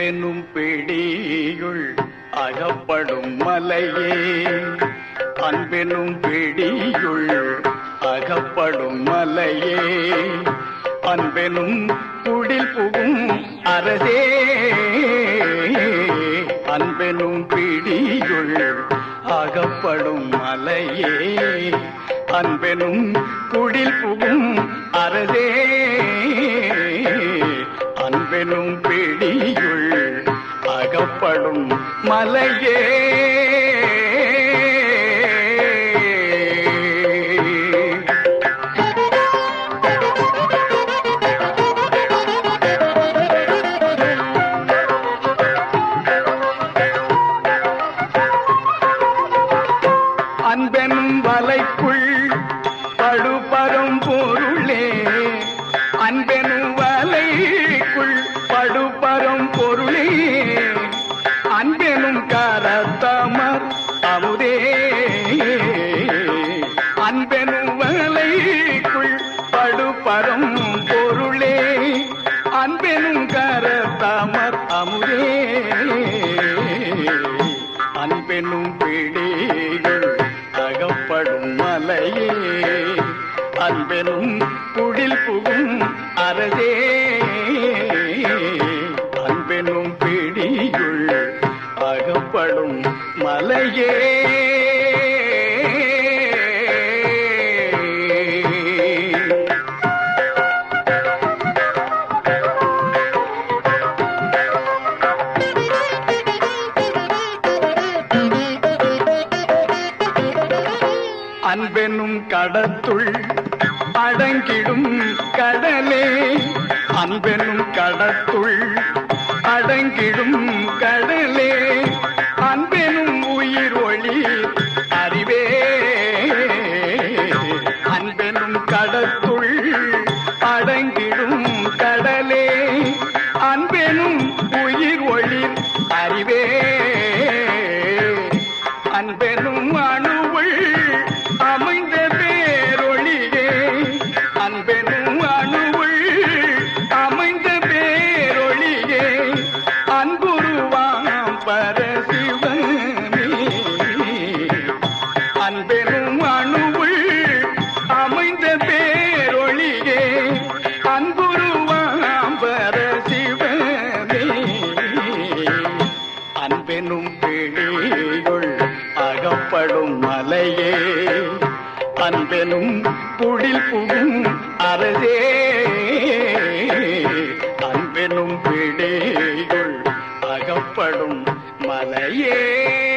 பெனும் பிடியுள் அகப்படும் மலையே. அன்பெனும் பிடியுள் அகப்படும் மலையே. அன்பெனும் குடில் புகும் அரசே. அன்பெனும் பிடியுள் அகப்படும் மலையே. அன்பெனும் குடில் புகும் அரசே. அன்பெனும் பிடியுள் அகப்படும் படுபரும் பொருளே அன்பெனும் கரத்தமர் அமுதே. அன்பெனும் பிடிகள் தகப்படும் மலையே அன்பெனும் குடில் புகும் அரசே. அன்பெனும் பிடியுள் அகப்படும் மலையே. அன்பெனும் கடத்துள் அடங்கிடும் கடலே. அன்பெனும் கடத்துள் அடங்கிடும் கடலே. அன்பெனும் உயிர் ஒளி அறிவே. அன்பெனும் கடத்துள் அடங்கிடும் கடலே. அன்பெனும் உயிர் ஒளி அறிவே. பேரொழியே அன்புருவாம் பரசிவனே அன்பெனும் பிடியுள் அகப்படும் மலையே அன்பெனும் புடில் புகும் அரசே. அன்பெனும் பிடியுள் அகப்படும் மலையே.